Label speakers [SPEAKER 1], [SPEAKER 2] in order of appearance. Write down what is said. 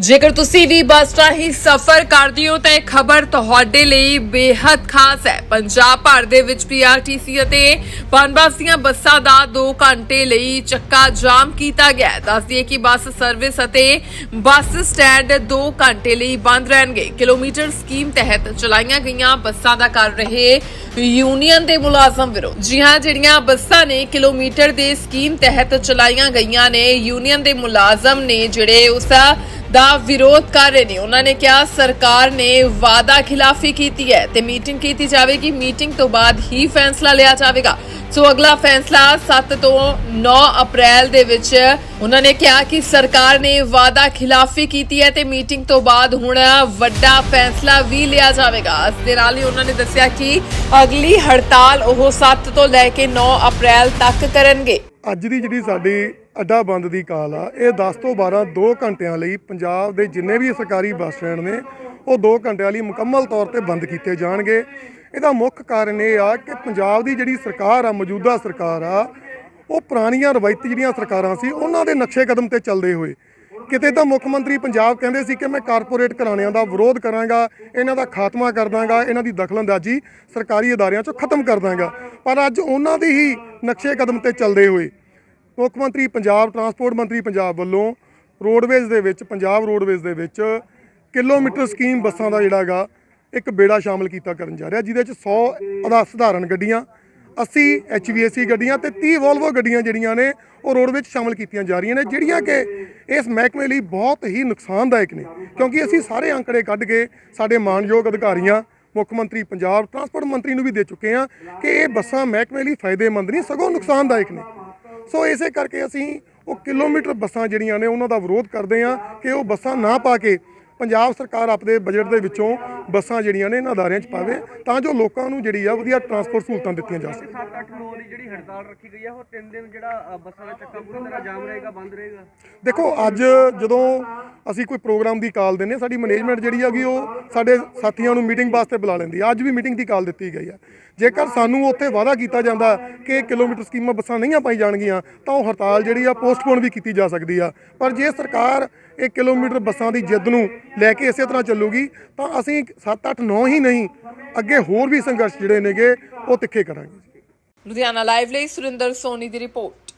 [SPEAKER 1] ਜੇਕਰ ਤੁਸੀਂ ਵੀ ਬੱਸ ਰਾਹੀਂ ਸਫ਼ਰ ਕਰਦੇ ਹੋ ਤਾਂ ਇਹ ਖਬਰ ਤੁਹਾਡੇ ਲਈ ਬੇहद ਖਾਸ ਹੈ। ਪੰਜਾਬ ਭਰ ਦੇ ਵਿੱਚ ਪੀਆਰਟੀਸੀ ਅਤੇ ਪਨਬੱਸ ਦੀਆਂ ਬੱਸਾਂ ਦਾ 2 ਘੰਟੇ ਲਈ ਚੱਕਾ ਜਾਮ ਕੀਤਾ ਗਿਆ ਹੈ। ਕਿ ਬੱਸ ਸਰਵਿਸ ਅਤੇ ਬੱਸ ਸਟੈਂਡ 2 ਘੰਟੇ ਲਈ ਬੰਦ ਰਹਿਣਗੇ। ਕਿਲੋਮੀਟਰ ਸਕੀਮ ਤਹਿਤ ਚਲਾਈਆਂ ਗਈਆਂ ਬੱਸਾਂ ਦਾ ਕਰ ਰਹੇ ਯੂਨੀਅਨ ਦੇ ਮੁਲਾਜ਼ਮ ਵਿਰੋਧ। ਜੀ ਹਾਂ, ਜਿਹੜੀਆਂ ਬੱਸਾਂ ਨੇ ਕਿਲੋਮੀਟਰ ਦੇ ਸਕੀਮ ਤਹਿਤ ਚਲਾਈਆਂ ਗਈਆਂ ਨੇ, ਯੂਨੀਅਨ ਦੇ ਮੁਲਾਜ਼ਮ ਨੇ ਜਿਹੜੇ ਉਸ ਦਾ ਵਿਰੋਧ ਕਰ ਰਹੇ ਨੇ। ਉਹਨਾਂ ਨੇ ਕਿਹਾ, ਸਰਕਾਰ ਨੇ ਵਾਅਦਾ ਖਿਲਾਫੀ ਕੀਤੀ ਹੈ ਤੇ ਮੀਟਿੰਗ ਕੀਤੀ ਜਾਵੇਗੀ। ਮੀਟਿੰਗ ਤੋਂ ਬਾਅਦ ਹੀ ਫੈਸਲਾ ਲਿਆ ਜਾਵੇਗਾ। ਸੋ ਅਗਲਾ ਫੈਸਲਾ 7 ਤੋਂ 9 ਅਪ੍ਰੈਲ ਦੇ ਵਿੱਚ ਉਹਨਾਂ ਨੇ ਕਿਹਾ ਕਿ ਸਰਕਾਰ ਨੇ ਵਾਅਦਾ ਖਿਲਾਫੀ ਕੀਤੀ ਹੈ ਤੇ ਮੀਟਿੰਗ ਤੋਂ ਬਾਅਦ ਹੁਣ ਵੱਡਾ ਫੈਸਲਾ ਵੀ ਲਿਆ ਜਾਵੇਗਾ। ਇਸ ਦੇ ਨਾਲ ਹੀ ਉਹਨਾਂ ਨੇ ਦੱਸਿਆ ਕਿ ਅਗਲੀ ਹੜਤਾਲ ਉਹ 7 ਤੋਂ ਲੈ ਕੇ 9 ਅਪ੍ਰੈਲ ਤੱਕ ਕਰਨਗੇ।
[SPEAKER 2] ਅੱਜ ਦੀ ਜਿਹੜੀ ਸਾਡੀ ਅੱਡਾ ਬੰਦ ਦੀ ਕਾਲ ਆ, ਇਹ 10 ਤੋਂ 12 2 ਘੰਟਿਆਂ ਲਈ ਪੰਜਾਬ ਦੇ ਜਿੰਨੇ ਵੀ ਸਰਕਾਰੀ ਬੱਸ ਸਟੈਂਡ ਨੇ, ਉਹ 2 ਘੰਟਿਆਂ ਲਈ ਮੁਕੰਮਲ ਤੌਰ ਤੇ ਬੰਦ ਕੀਤੇ ਜਾਣਗੇ। ਇਹਦਾ ਮੁੱਖ ਕਾਰਨ ਇਹ ਆ ਕਿ ਪੰਜਾਬ ਦੀ ਜਿਹੜੀ ਸਰਕਾਰ ਆ, ਮੌਜੂਦਾ ਸਰਕਾਰ ਆ, ਉਹ ਪੁਰਾਣੀਆਂ ਰਵਾਇਤੀ ਜਿਹੜੀਆਂ ਸਰਕਾਰਾਂ ਸੀ, ਉਹਨਾਂ ਦੇ ਨਕਸ਼ੇ ਕਦਮ ਤੇ ਚੱਲਦੇ ਹੋਏ। ਕਿਤੇ ਤਾਂ ਮੁੱਖ ਮੰਤਰੀ ਪੰਜਾਬ ਕਹਿੰਦੇ ਸੀ ਕਿ ਮੈਂ ਕਾਰਪੋਰੇਟ ਘਰਾਣਿਆਂ ਦਾ ਵਿਰੋਧ ਕਰਾਂਗਾ, ਇਹਨਾਂ ਦਾ ਖਾਤਮਾ ਕਰ ਦਾਂਗਾ, ਇਹਨਾਂ ਦੀ ਦਖਲਅੰਦਾਜ਼ੀ ਸਰਕਾਰੀ ਅਦਾਰਿਆਂ 'ਚੋਂ ਖਤਮ ਕਰ ਦਾਂਗਾ। ਪਰ ਅੱਜ ਉਹਨਾਂ ਦੀ ਹੀ ਨਕਸ਼ੇ ਕਦਮ ਤੇ ਚੱਲਦੇ ਹੋਏ ਮੁੱਖ ਮੰਤਰੀ ਪੰਜਾਬ ਟਰਾਂਸਪੋਰਟ ਮੰਤਰੀ ਪੰਜਾਬ ਵੱਲੋਂ ਰੋਡਵੇਜ਼ ਦੇ ਵਿੱਚ, ਪੰਜਾਬ ਰੋਡਵੇਜ਼ ਦੇ ਵਿੱਚ ਕਿਲੋਮੀਟਰ ਸਕੀਮ ਬੱਸਾਂ ਦਾ ਜਿਹੜਾਗਾ ਇੱਕ ਬੇੜਾ ਸ਼ਾਮਲ ਕੀਤਾ ਕਰਨ ਜਾ ਰਿਹਾ, ਜਿਹਦੇ ਵਿੱਚ 100 ਅਦਾ ਸਧਾਰਨ ਗੱਡੀਆਂ 80 HVAC ਗੱਡੀਆਂ ਤੇ 30 ਵੋਲਵੋ ਗੱਡੀਆਂ ਜਿਹੜੀਆਂ ਨੇ, ਉਹ ਰੋਡ ਵਿੱਚ ਸ਼ਾਮਲ ਕੀਤੀਆਂ ਜਾ ਰਹੀਆਂ ਨੇ, ਜਿਹੜੀਆਂ ਕਿ ਇਸ ਮਹਿਕਮੇ ਲਈ ਬਹੁਤ ਹੀ ਨੁਕਸਾਨਦਾਇਕ ਨੇ, ਕਿਉਂਕਿ ਅਸੀਂ ਸਾਰੇ ਅੰਕੜੇ ਕੱਢ ਕੇ ਸਾਡੇ ਮਾਨਯੋਗ ਅਧਿਕਾਰੀਆਂ ਮੁੱਖ ਮੰਤਰੀ ਪੰਜਾਬ ਟਰਾਂਸਪੋਰਟ ਮੰਤਰੀ ਨੂੰ ਵੀ ਦੇ ਚੁੱਕੇ ਹਾਂ ਕਿ ਇਹ ਬੱਸਾਂ ਮਹਿਕਮੇ ਲਈ ਫਾਇਦੇਮੰਦ ਨਹੀਂ, ਸਗੋਂ ਨੁਕਸਾਨਦਾਇਕ ਨੇ। ਸੋ ਇਸੇ ਕਰਕੇ ਅਸੀਂ ਉਹ ਕਿਲੋਮੀਟਰ ਬੱਸਾਂ ਜਿਹੜੀਆਂ ਨੇ ਉਹਨਾਂ ਦਾ ਵਿਰੋਧ ਕਰਦੇ ਹਾਂ ਕਿ ਉਹ ਬੱਸਾਂ ਨਾ ਪਾ ਕੇ ਪੰਜਾਬ ਸਰਕਾਰ ਆਪਣੇ ਬਜਟ ਦੇ ਵਿੱਚੋਂ ਬੱਸਾਂ ਜਿਹੜੀਆਂ ਨੇ ਇਹਨਾਂ ਅਦਾਰਿਆਂ 'ਚ ਪਾਵੇ ਤਾਂ ਜੋ ਲੋਕਾਂ ਨੂੰ ਜਿਹੜੀ ਆ ਵਧੀਆ ਟਰਾਂਸਪੋਰਟ ਸਹੂਲਤਾਂ ਦਿੱਤੀਆਂ ਜਾ ਸਕਣ।
[SPEAKER 3] 7-8 9 ਦੀ ਜਿਹੜੀ ਹੜਤਾਲ ਰੱਖੀ ਗਈ ਹੈ ਉਹ ਤਿੰਨ ਦਿਨ ਜਿਹੜਾ ਅ, ਬੱਸਾਂ ਦਾ ਚੱਕਾ ਪੂਰੀ ਤਰ੍ਹਾਂ ਜਾਮ ਰਹੇਗਾ ਬੰਦ ਰਹੇਗਾ?
[SPEAKER 2] ਦੇਖੋ ਅੱਜ ਜਦੋਂ ਅਸੀਂ ਕੋਈ ਪ੍ਰੋਗਰਾਮ ਦੀ ਕਾਲ ਦਿੰਨੇ ਸਾਡੀ ਮੈਨੇਜਮੈਂਟ ਜਿਹੜੀ ਹੈਗੀ ਉਹ ਸਾਡੇ ਸਾਥੀਆਂ ਨੂੰ ਮੀਟਿੰਗ ਵਾਸਤੇ ਬੁਲਾ ਲੈਂਦੀ ਅੱਜ ਵੀ ਮੀਟਿੰਗ ਦੀ ਕਾਲ ਦਿੱਤੀ ਗਈ ਹੈ ਜੇਕਰ ਸਾਨੂੰ ਉੱਥੇ ਵਾਅਦਾ ਕੀਤਾ ਜਾਂਦਾ ਕਿ ਕਿਲੋਮੀਟਰ ਸਕੀਮਾਂ ਬੱਸਾਂ ਨਹੀਂ ਪਾਈ ਜਾਣਗੀਆਂ ਤਾਂ ਉਹ ਹੜਤਾਲ ਜਿਹੜੀ ਆ ਪੋਸਟਪੋਨ ਵੀ ਕੀਤੀ ਜਾ ਸਕਦੀ ਆ। ਪਰ ਜੇ ਸਰਕਾਰ ਇਹ ਕਿਲੋਮੀਟਰ ਬੱਸਾਂ ਦੀ ਜਿੱਦ ਨੂੰ ਲੈ ਕੇ ਇਸੇ ਤਰ੍ਹਾਂ ਚੱਲੂਗੀ, ਤਾਂ ਅਸੀਂ 7 8 9 ਹੀ ਨਹੀਂ, ਅੱਗੇ ਹੋਰ ਵੀ ਸੰਘਰਸ਼ ਜਿਹੜੇ ਨੇਗੇ, ਉਹ ਤਿੱਖੇ ਕਰਾਂਗੇ।
[SPEAKER 1] ਲੁਧਿਆਣਾ ਲਾਈਵ ਲਈ ਸੁਰਿੰਦਰ ਸੋਨੀ ਦੀ ਰਿਪੋਰਟ।